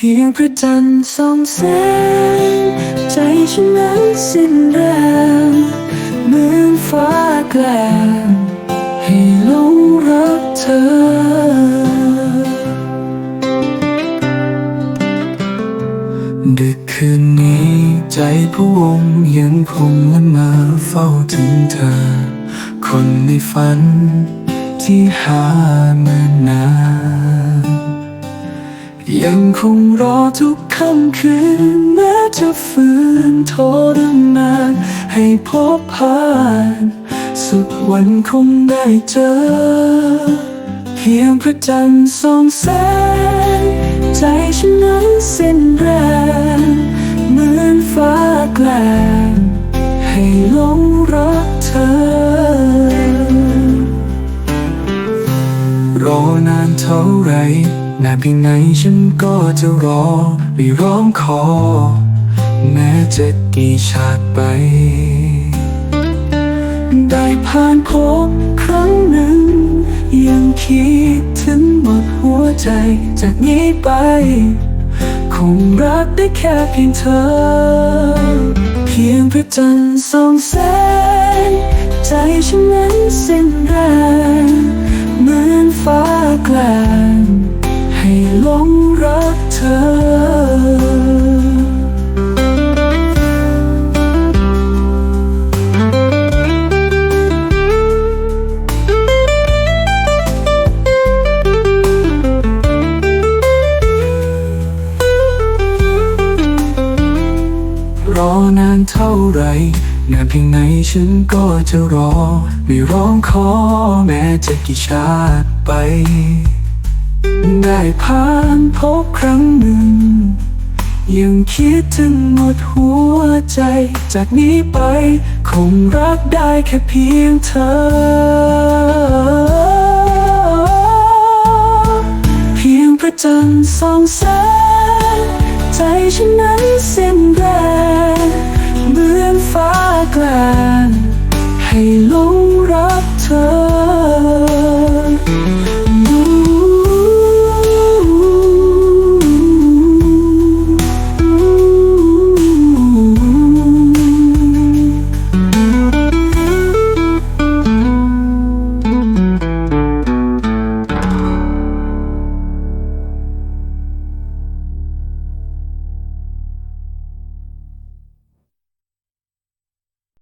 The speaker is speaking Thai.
เพียงพระจันทร์ส่องแสง ใจฉันนั้นสิ้นแรงเหมือนฟ้าแกล้งให้หลงรักเธอ ดึกคืนนี้ใจผู้วงยังคงละมาเฝ้าถึงเธอ คนในฝันที่หาเมานาน คงรอทุกค่ำคืนแม้จะฝืนทรมานให้พบผ่าน สุดวันคงได้เจอ เพียงพระจันทร์ส่องแสง ใจฉันนั้นสิ้นแรงเหมือนฟ้าแกล้งให้หลงรักเธอ รอนานเท่าไร นานเพียงไหนฉันก็จะรอไม่ร้องขอ แม้จะกี่ชาติไป ได้ผ่านพบครั้งหนึ่ง ยังคิดถึงหมดหัวใจจากนี้ไป คงรักได้แค่เพียงเธอ เพียงพระจันทร์ส่องแสง ใจฉันนั้นสิ้นแรง อนานเท่าไรนานเพียงไหนฉันก็จะรอ ไม่ร้องขอแม้จะกี่ชาติไป ได้ผ่านพบครั้งหนึ่ง ยังคิดถึงหมดหัวใจ จากนี้ไปคงรักได้แค่เพียงเธอเพียงพระจันทร์ส่องแสง ใจฉันนั้นเส้นแรง